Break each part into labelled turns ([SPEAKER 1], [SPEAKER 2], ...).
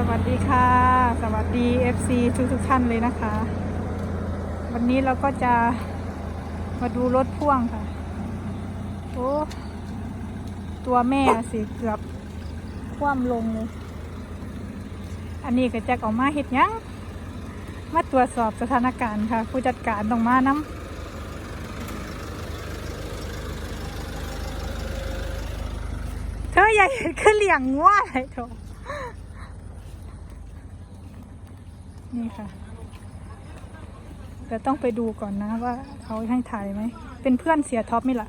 [SPEAKER 1] สวัสดีค่ะ สวัสดี FC ทุกทุกท่านเลยนะคะ วันนี้เราก็จะมาดูรถพ่วงค่ะ โอ้ตัวแม่สิเกือบคว่ำลงเลยอันนี้ก็จะออกมาเห็ดยังมาตรวจสอบสถานการณ์ค่ะ ผู้จัดการต้องมาน้ำเธออย่าเห็นคือเลี้ยงงัวอะไรเถอะ นี่ค่ะแต่ต้องไปดูก่อนนะว่าเขาให้ถ่ายไหม เป็นเพื่อนเสียท็อปไมล่ะ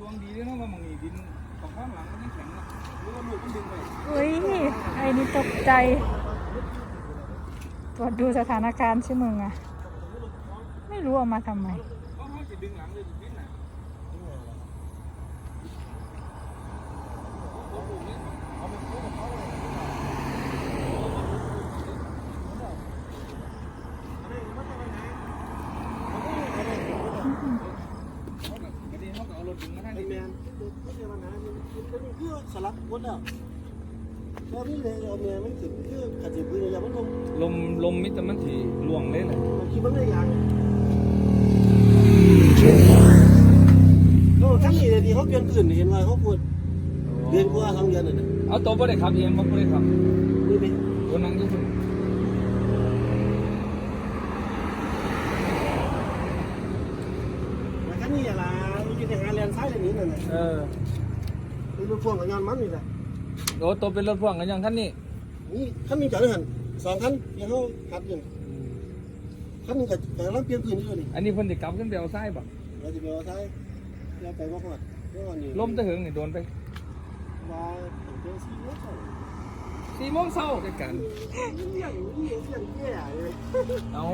[SPEAKER 2] ดวงดีด้วยนะว่ามึงนี่ดินของข้างหลังนยังแข็งนะหรือว่าลูกมันดึงไป
[SPEAKER 1] อุ้ยไอ้นี่ตกใจ ตรวจดูสถานการณ์ใช่มึงอะไม่รู้เอามาทำไม
[SPEAKER 2] เพราะเขาจะดึงหลังเลยดินน่ะ กระดิ่งเขาก็เอารถดึงมาทาง
[SPEAKER 3] ไอ้
[SPEAKER 2] นี้
[SPEAKER 3] แมนไม่ใช่ปัญหามันมันคือสลักหมดแล้ว ตอนนี้เลยเอาแมนมันถึงคือขัดจีบปืนอย่างมันคง
[SPEAKER 2] ลมลมมิตรมันถีล่วงเลยแหละ
[SPEAKER 3] มันคิดมันได้ย่างโอ้ทั้งนี้เลยทีเขาเปลี่ยนปืนเห็นว่าเขาพูดเดือนกว่าสองเดือนน่ะนะ
[SPEAKER 2] เอาตัวบ่ได้ขับเองบ่ได้ขับ
[SPEAKER 3] นี่ไหม
[SPEAKER 2] ตัวนั่งอยู่พุ่น
[SPEAKER 3] แต่ขั้นนี้อะไรมันจะหาแลนซ้ายแลนนี้นั่นน่ะ
[SPEAKER 2] เออ
[SPEAKER 3] มันเป็นพวงกับงานมันนี่แหละ
[SPEAKER 2] โอ้ตัวเป็นรถพ่วงกันยังคันนี้
[SPEAKER 3] นี่ขั้นนี้จอดได้หันสองขั้นที่เขาขับอยู่ขั้นนี้กับแต่เราเปลี่ยนปืนอยู่นี่
[SPEAKER 2] อันนี้เพิ่นสิกลับขึ้นไปเอาซ้ายบ่
[SPEAKER 3] เราจะไปเอาซ้ายเราไปว่าพอดเมื่อวานนี้
[SPEAKER 2] ลมตะเหิงนี่โดนไป
[SPEAKER 3] ว่าเดี๋ยวซีว่าเขา
[SPEAKER 2] 4โมงเช้าใกล้กัน
[SPEAKER 3] เลี้ยงเลี้ยงเลี้ยงแย่เลย
[SPEAKER 2] เอา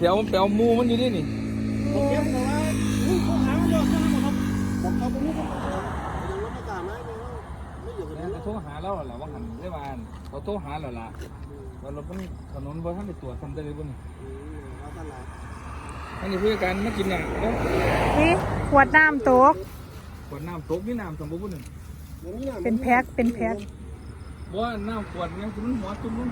[SPEAKER 2] เดี๋ยวเดี๋ยวหมูมันอยู่นี่นี่
[SPEAKER 3] ผมเลี้ยงแต่ว่าอุ้ยเขาหาไม่ยอมเขาบอกผมเขาผมไม่ต้องการ
[SPEAKER 2] ทรหาเราแล้วล่ะว่าหันได้บ้านเขาโทรหาแล้วล่ะว่ารถมันถนนบ่ทันได้ตรวจทำได้เลยบ่นี่
[SPEAKER 3] เราตลาด
[SPEAKER 2] อันนี้ผู้จัดการมากินหยังเด้อ
[SPEAKER 1] นี่ขวดน้ำตก
[SPEAKER 2] ขวดน้ำตกนี่น้ำสมบูรณ์บ่นึง
[SPEAKER 1] เป็นแพ็คเป็นแพ็ค
[SPEAKER 2] บ่ว่าน้ำขวดเนี่ยคุณหัวจุ่มลง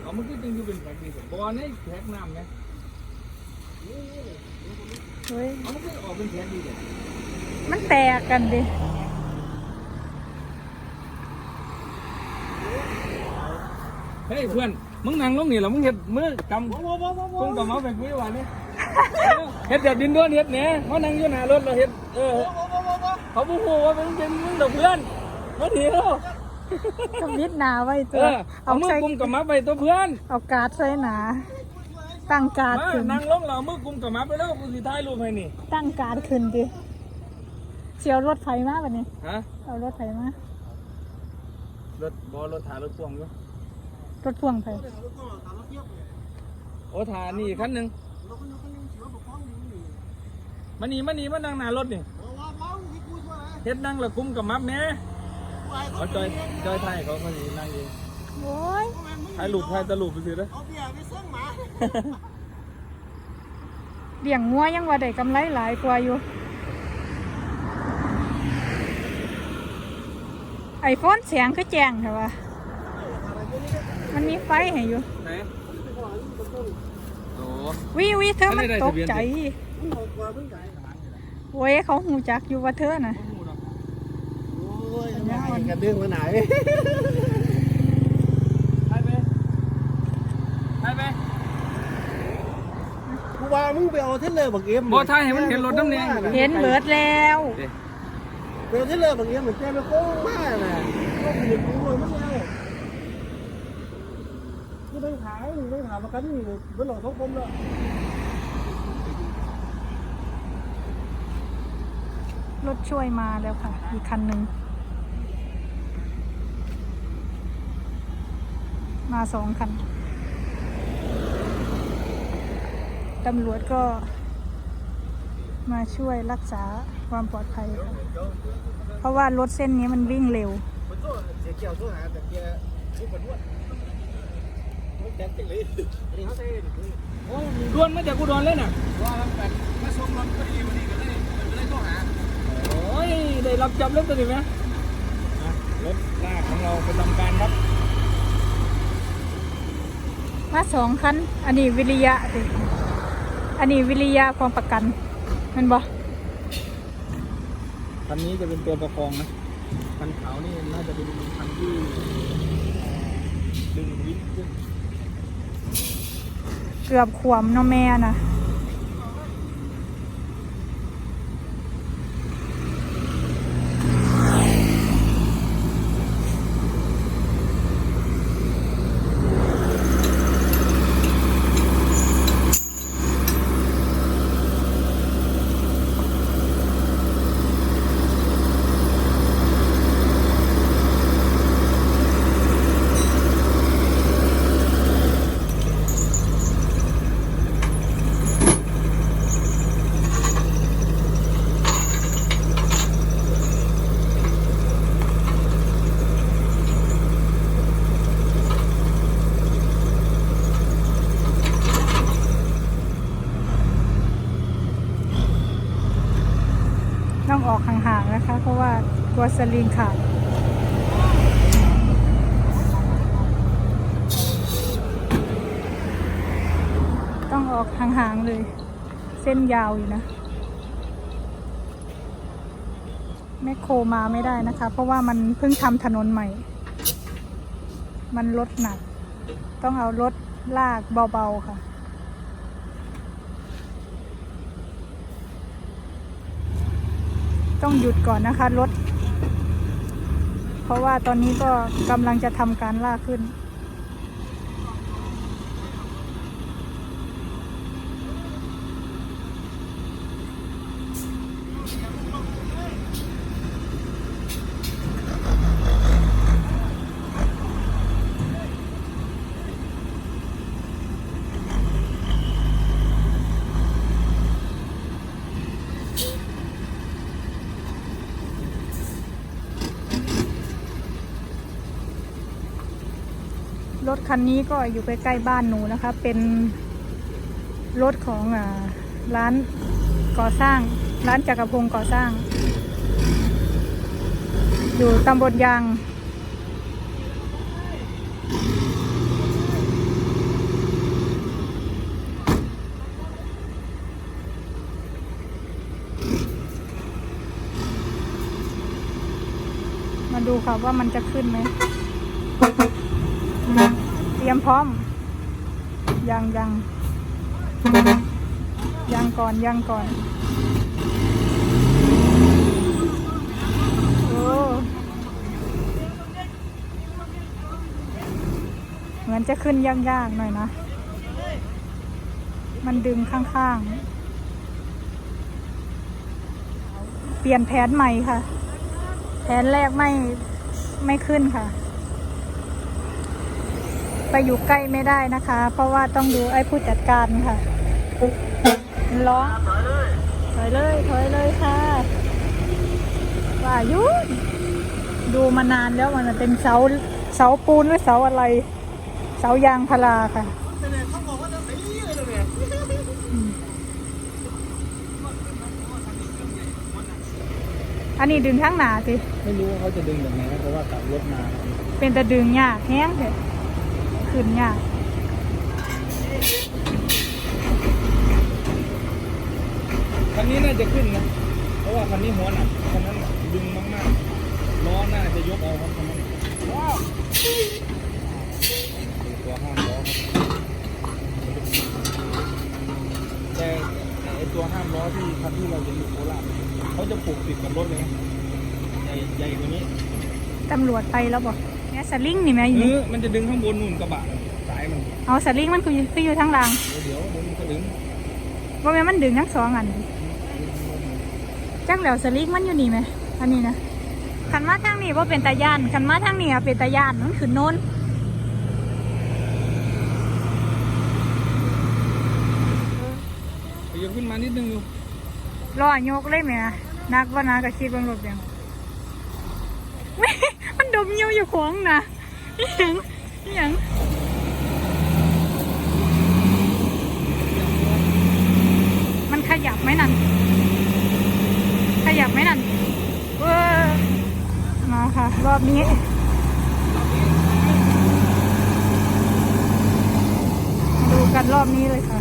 [SPEAKER 2] เอามันก็จึงอยู่เป็นแพ็คนี่สิบ่ในแพ็คน้ำไง
[SPEAKER 1] เฮ้ย
[SPEAKER 2] เอามันก็ออกเป็นแพ็คดีเด้
[SPEAKER 1] มันแตกกันดิ
[SPEAKER 2] เฮ้ยเพื่อนมึงนั่งลงนี่แล้วมึงเฮ็ดมือกำ
[SPEAKER 3] ว้าวว้าวว้าว
[SPEAKER 2] กุ้งกับเมาไปคุยว่านี่เฮ็ดแบบดินด้วนเฮ็ดแหน่มานั่งอยู่หน้ารถเราเฮ็ดเออเขาบ่ฮู้ว่าเป็นเป็นมึงดอกเพื่อนมาเถียว
[SPEAKER 1] ก็วิดหนาไว้
[SPEAKER 2] เอ
[SPEAKER 1] ตัว
[SPEAKER 2] อเอามือ
[SPEAKER 1] ใส่
[SPEAKER 2] กุมกับมับไปตัวเพื่อน
[SPEAKER 1] เอาการ์ดใส่หนาตั้งการ์ด
[SPEAKER 2] มา
[SPEAKER 1] ขึ้น
[SPEAKER 2] นั่งลงเรามือกุมกับมับไปแล้วกูสิถ่ายรูปให้นี่
[SPEAKER 1] ตั้งการ์ดขึ้นดิ เชียวรถไฟมาแบบนี้
[SPEAKER 2] ฮะ
[SPEAKER 1] เอารถไฟมาร
[SPEAKER 2] ถบ่รถถ่ายรถพ่วงอยู่
[SPEAKER 1] รถพ่วงไฟ
[SPEAKER 2] โอ้ถ่ายนี่คันหนึงมานี่มานี่มานั่งหน้ารถนี่เฮ็ดนั่งแล้วกุมกับมับแหน่เอาจอยจอยถ่ายเขาเขาสินั่งเอง
[SPEAKER 1] โอ้ย
[SPEAKER 2] ถ่ายรูปถ่ายตะรูปไปสิเด้อ
[SPEAKER 3] เอาเบียร์ไปเส้นหมา
[SPEAKER 1] เลี้ยงงัวยังว่าได้กำไรหลายกว่าอยู่ ไอ โฟนเสียงคือแจ้งใช่ปะมันมีไฟให้อยู่
[SPEAKER 2] ไหนโอ้
[SPEAKER 1] วิวิเธอมัน
[SPEAKER 2] อันนี้ได้
[SPEAKER 1] ต
[SPEAKER 2] ทะ
[SPEAKER 1] ก
[SPEAKER 2] เบียน
[SPEAKER 1] ใจ
[SPEAKER 2] สิ
[SPEAKER 3] มันเอากว่าเพิ่งจ่าย
[SPEAKER 1] โอ้ยเขาหูจักอยู่ว่าเธอน่ะ
[SPEAKER 3] โอ้ยไม่ให้กันเรื่องมาไหน
[SPEAKER 2] ถ่ายไปถ่ายไป
[SPEAKER 3] กูว่ามึงไปเอาเทเลอร์บักเอ็ม
[SPEAKER 2] บ่ถ่ายให้มันเห็นรถน้ำแดง
[SPEAKER 1] เห็นเบิดแล้ว
[SPEAKER 3] ไปเอาเทเลอร์บักเอ็มเหมือนแกไปโค้งมากน่ะก็ผิดกูเลยมันแล้วกูต้องขายมึงต้องถามประกันนี่มันหลอกท้องผมแล้ว
[SPEAKER 1] รถช่วยมาแล้วค่ะอีกคันหนึ่งมาสองคัน ตำรวจก็ มาช่วยรักษาความปลอดภัยค่ะเพราะว่ารถเส้นนี้มันวิ่งเร็ว
[SPEAKER 3] มันก็เสียเกี่ยวตัวหาแต่เกียร์ทุกคนนวดมันแดนติเลยอันนี้เขาใส่
[SPEAKER 2] โอ้ดวนมาจากอุดรเลยน่ะว่ามันแปดมาส่งรถพอดีพอดีก็เลยก็เลยต้องหาโอ้ย ได้รับจับแล้วตัวนี้ไหมรถลากของเราไปทำการครับ
[SPEAKER 1] มาสองคัน อันนี้วิริยะสิอันนี้วิริยะความประกันแมันบ่
[SPEAKER 2] คันนี้จะเป็นตัวประคองนะคันขาวนี่น่าจะเป็นคันที่ดึงวิทย์ขึ้น
[SPEAKER 1] เกือบขวมเนาะแม่นะ ต้องออกห่างๆนะคะ เพราะว่าตัว สลิงขาดต้องออกห่างๆเลย เส้นยาวอยู่นะแมคโครมาไม่ได้นะคะ เพราะว่ามันเพิ่งทำถนนใหม่ มันรถหนัก ต้องเอารถลากเบาๆค่ะต้องหยุดก่อนนะคะ รถ เพราะว่าตอนนี้ก็กำลังจะทำการลากขึ้น คันนี้ก็อยู่ใกล้ๆบ้านหนูนะคะ เป็นรถของอร้านก่อสร้าง ร้านจักรพงศ์ก่อสร้าง อยู่ตำบลยางมาดูค่ะว่ามันจะขึ้นไหม รียมพร้อม ยังยังยังก่อนยังก่อนโอ้เหมือนจะขึ้นยากๆหน่อยนะ มันดึงข้างๆ เปลี่ยนแผนใหม่ค่ะ แผนแรกไม่ไม่ขึ้นค่ะ ไปอยู่ใกล้ไม่ได้นะคะ เพราะว่าต้องดูไอ้ผู้จัดการค่ะร้องถอยเลยถอยเลยค่ะว่าอยุดูมานานแล้วมันเป็นเสาเสาปูนหรือเสาอะไร เสายางพาราค่ะ
[SPEAKER 3] แต่เนี่ยเขาบอกว่าจะไปเลยเนี่ย
[SPEAKER 1] อันนี้ดึงข้างหนาสิ
[SPEAKER 2] ไม่รู้ว่าเขาจะดึงแบบไหนนะเพราะว่ากลับรถมา
[SPEAKER 1] เป็นแต่ดึงยากแห้งเถอะ ขึ้นยาก
[SPEAKER 2] คันนี้น่าจะขึ้นนะ เพราะว่าคันนี้หัวหนักคันนั้นน่ะดึงมากๆล้อน่าจะยกเอาครับคันนั้นว้าวตัวห้ามล้อครับแต่แต่ไอตัวห้ามล้อที่คันที่เราจะอยู่โคราชเขาจะผูกติดกับรถเลยนะใหญ่ใหญ่กว่านี้
[SPEAKER 1] ตำรวจไปแล้วบอก เนี่ยสลิงนี่ไหมอยู่
[SPEAKER 2] เอ
[SPEAKER 1] นี่
[SPEAKER 2] อมันจะดึงข้างบนนู่นกระบะสายมัน
[SPEAKER 1] เอาสลิงมันคืออยู่คืออยู่ทางหล่าง
[SPEAKER 2] เดี๋ยวเดี๋ยวมันก็ดึง
[SPEAKER 1] ว่าแม่นมันดึงทั้งสองอันดิจังแล้วสลิงมันอยู่นี่ไหมอันนี้นะคันมาทางนี้ว่าเป็นตาย่านคันมาทางนี้อะเป็นตาย่านมันขึ้นโน้น
[SPEAKER 2] เดี๋ยวขึ้นมานิดนึงอยู่
[SPEAKER 1] รอยกเลยแหม่นักว่านักก็คิดเบางรถยังเว้ยมัน ดมเยี่ยวอยู่ขวางนะยังยังมันขยับไหมนั่น ขยับไหมนั่นเว้ยเมาค่ะ รอบนี้ดูกันรอบนี้เลยค่ะ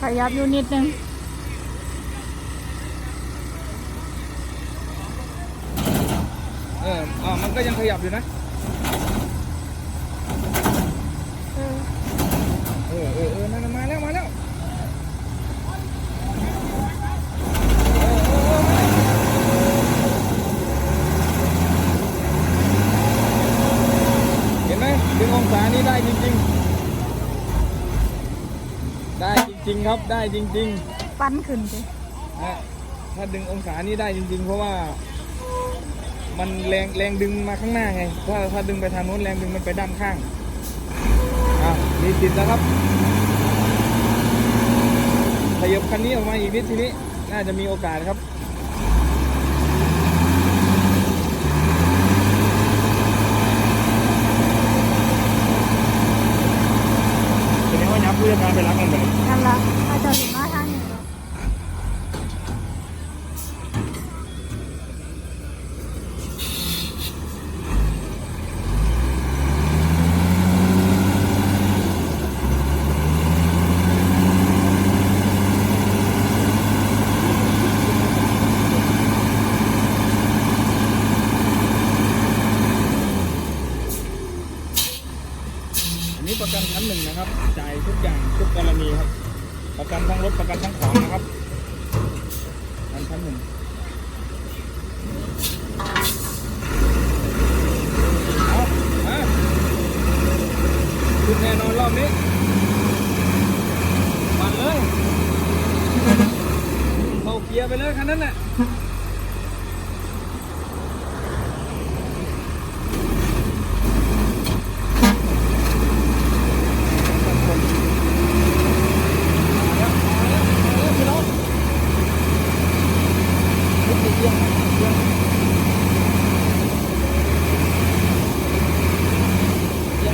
[SPEAKER 1] ข ยับอยู่นิดนึง
[SPEAKER 2] เอออ่ามันก็ยังขยับอยู่นะ
[SPEAKER 1] เออ
[SPEAKER 2] เออเออเออนั่นน่ะมาแล้วมาแล้วเห็นไหมดึงองศานี้ได้จริงๆ ได้จ ริง ๆ ครับได้จริง
[SPEAKER 1] ปั้นขึ้นสิ
[SPEAKER 2] ๆนะถ้าดึงองศานี้ได้จริง ๆ เพราะว่า มันแรงแรงดึงมาข้างหน้าไง ถ้าถ้าดึงไปทางโน้นแรงดึงมันไปด้านข้างอะมีติดแล้วครับขยับคันนี้ออกมาอีกนิดทีนี้ น่าจะมีโอกาสครับ แส นั่นกาไปรักมันไปเลย
[SPEAKER 1] นั่นละถ้าจะเห็นว่าทางนี้
[SPEAKER 2] อันนี้ประกันชั้นหนึ่งนะครับ จ่ายทุกอย่างทุกกรณีครับ ประกันทั้งรถประกันทั้งของนะครับประกันชั้นหนึ่งเอามาขึ้ นแน่นอนรอบนี้มันเลย เข้าเกียร์ไปเลยคันนั้นน่ะ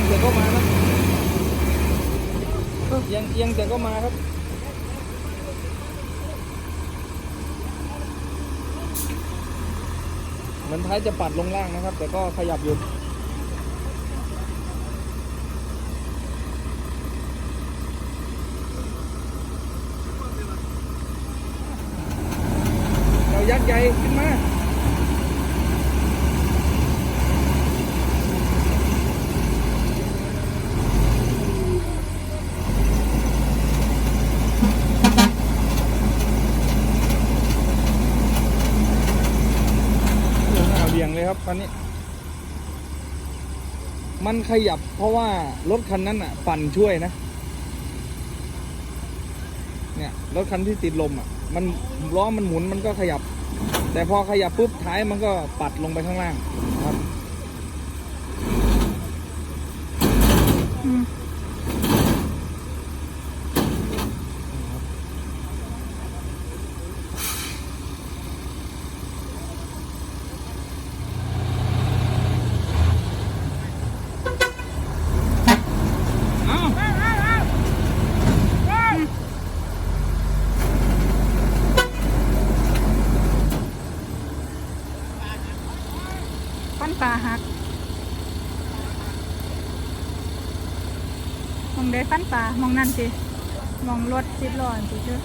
[SPEAKER 2] เดี๋ยวก็มานะยังยังเดี๋ยวก็มาครับ เหมือนท้ายจะปัดลงล่างนะครับ แต่ก็ขยับอยู่ เรายักษ์ใหญ่ขึ้นมา โอ้โหหน้าเบี่ยงเลยครับคันนี้ มันขยับเพราะว่ารถคันนั้นอะ ปั่นช่วยนะ เนี่ยรถคันที่ติดลมอะ มันล้อมันหมุนมันก็ขยับ แต่พอขยับปุ๊บท้ายมันก็ปัดลงไปข้างล่างครับ
[SPEAKER 1] ปันปลาหักมองได้ปั้นปลามองนั่นสิมองรถสิบล้อสิเชื่อ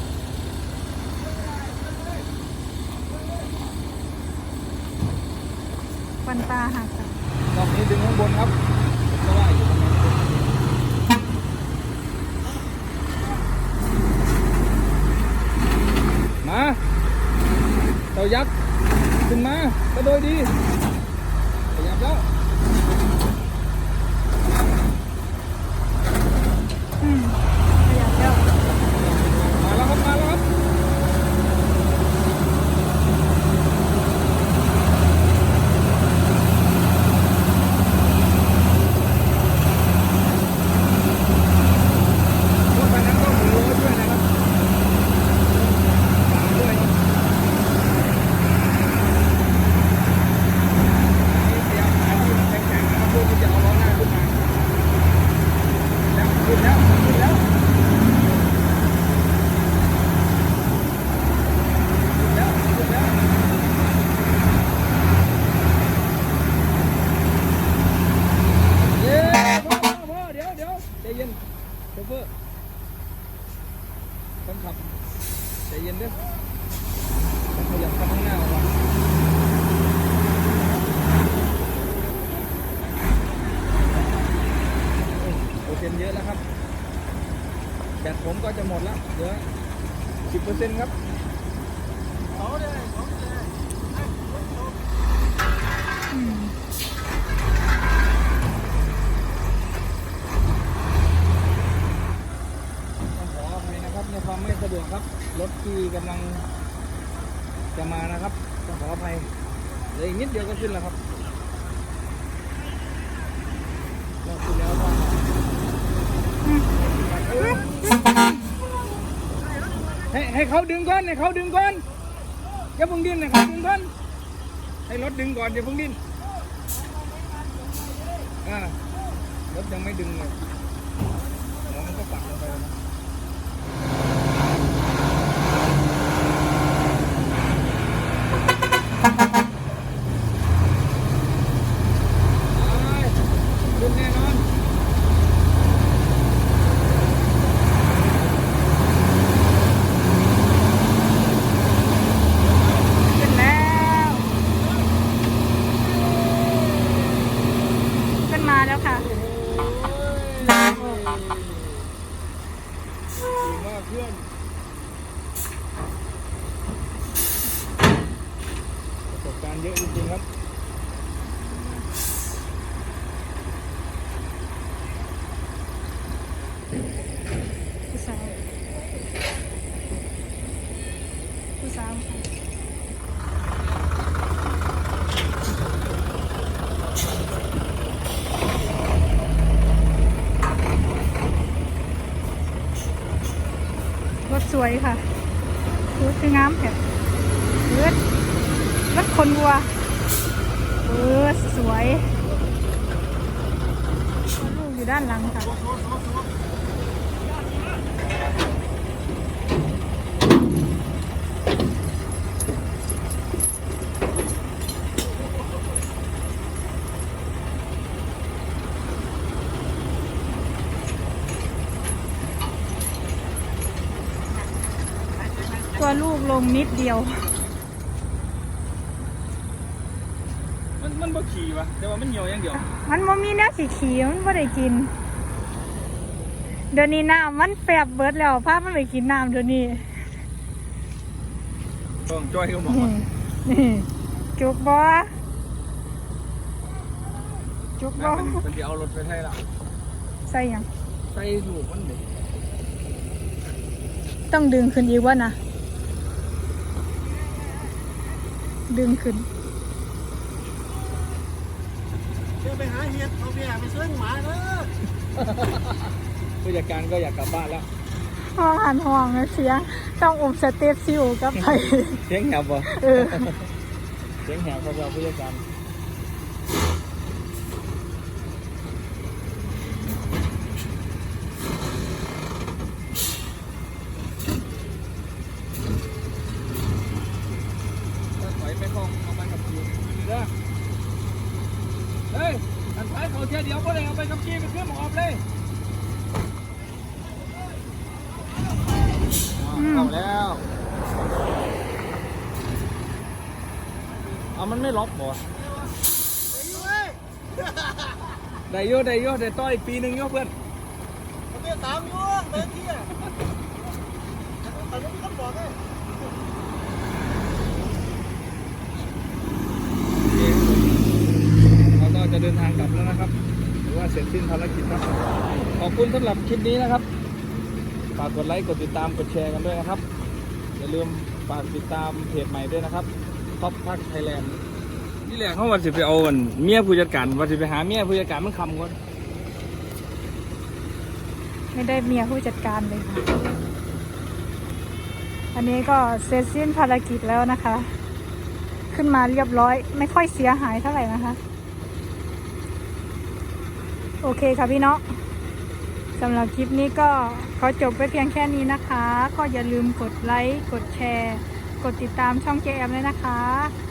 [SPEAKER 1] ปั้นปลาหักค่ะ
[SPEAKER 2] รอบนี้ดึงข้างบนครับมก็ว่าอยู่ตรงนั้มาเต่ายักษ์ขึ้นมาก็โดยดีขยับแล้ว
[SPEAKER 1] อืมขยับแล้ว
[SPEAKER 2] มาแล้วครับ มาแล้วครับ พวกมันนั้นก็หมุนล้อด้วยนะครับตามด้วย จะหมดแล้วเหลือสิบเปอร์เซ็นต์ครับ
[SPEAKER 3] เขาเลยเขาเลย
[SPEAKER 1] อืม
[SPEAKER 2] ต้องขออภัยนะครับในความไม่สะดวกค รถที่กำลังจะมานะครับต้องขออภัยเหลืออีกนิดเดียวก็ขึ้นแล้วครับก็ขึ้นแล้วก็ให้ให้เขาดึงก่อนให้เขาดึงก่อนอย่าพิ่งดิ้นให้เขาดึงก่อนให้รถดึงก่อนอย่าพิ่งดิ้นอ่ารถยังไม่ดึงเลย Ha ha ha.
[SPEAKER 1] ผู้สาวผู้สาวค่ะรถสวยค่ะรถคืองามแผ่รถรถคนวัวเออสวยลูกอยู่ด้านหลังค่ะ ลูกลงนิดเดียว
[SPEAKER 2] มันมันบ่ขี่วะแต่ว่ามันเหี่ยวอย่างเดียว
[SPEAKER 1] มันบ่มีแนวสีขีมันบ่ได้กิน เดี๋ยวนี้น้ำมันแปรบเบิดแล้วพามันไปกินน้ำเดี๋ยวนี้
[SPEAKER 2] ต้องจ้อยก็บอก
[SPEAKER 1] นี่
[SPEAKER 2] ว่า
[SPEAKER 1] นี่จุกบ่จุกบ่
[SPEAKER 2] มันมันจะเอารถไปไทยละ
[SPEAKER 1] ใส่หยัง
[SPEAKER 2] ใส่ลูกมันเด็ก
[SPEAKER 1] ต้องดึงขึ้นอีกวะนะ ดึงขึ้น
[SPEAKER 3] เดี๋ยวไปหาเห็ดเอาเบียร์ไปซื้อหมาเด้อ
[SPEAKER 2] ผู้จัดการก็อยากกลับบ้านแล้ว
[SPEAKER 1] ห้องหันห้องนะเสียงต้องอมสเตปซิวกับไป
[SPEAKER 2] เสียงแหบบ่
[SPEAKER 1] เออ
[SPEAKER 2] เสียงแหบเขาจะผู้จัดการถ้าถอยไปคลองเอาไปกับขี่ เด้อเฮ้ยอันท้ายเขาเทียเดียวก็เลยเอาไปกับขี่ไปขึ้นหมออบเลย
[SPEAKER 1] อืม
[SPEAKER 2] เข้าแล้ว เอามันไม่ล็อกบ่ได้โยได้โยได้ต่ออีกปีหนึ่งโยเพื่อน
[SPEAKER 3] เอาเบียร์ตามอยู่เดินที่อะตอนนี้เขาบอกเลย
[SPEAKER 2] เราก็ จะเดินทางกลับแล้วนะครับหรือว่าเสร็จสิ้นภารกิจครับ ขอบคุณสำหรับคลิปนี้นะครับ ฝากกดไลค์ กดติดตาม กดแชร์กันด้วยนะครับ อย่าลืมฝากติดตามเพจใหม่ด้วยนะครับท็อปพักไทยแลนด์นี่แหละเขาวันสิไปเอาอันเมียผู้จัดการวันสิไปหาเมียผู้จัดการมันคำก่อน
[SPEAKER 1] ไม่ได้เมียผู้จัดการเลยค่ะ อันนี้ก็เสร็จสิ้นภารกิจแล้วนะคะ ขึ้นมาเรียบร้อย ไม่ค่อยเสียหายเท่าไหร่นะคะ โอเคค่ะพี่เนาะสำหรับคลิปนี้ก็ขอจบไปเพียงแค่นี้นะคะ ก็อย่าลืมกดไลค์ กดแชร์ กดติดตามช่องแกรมเลยนะคะ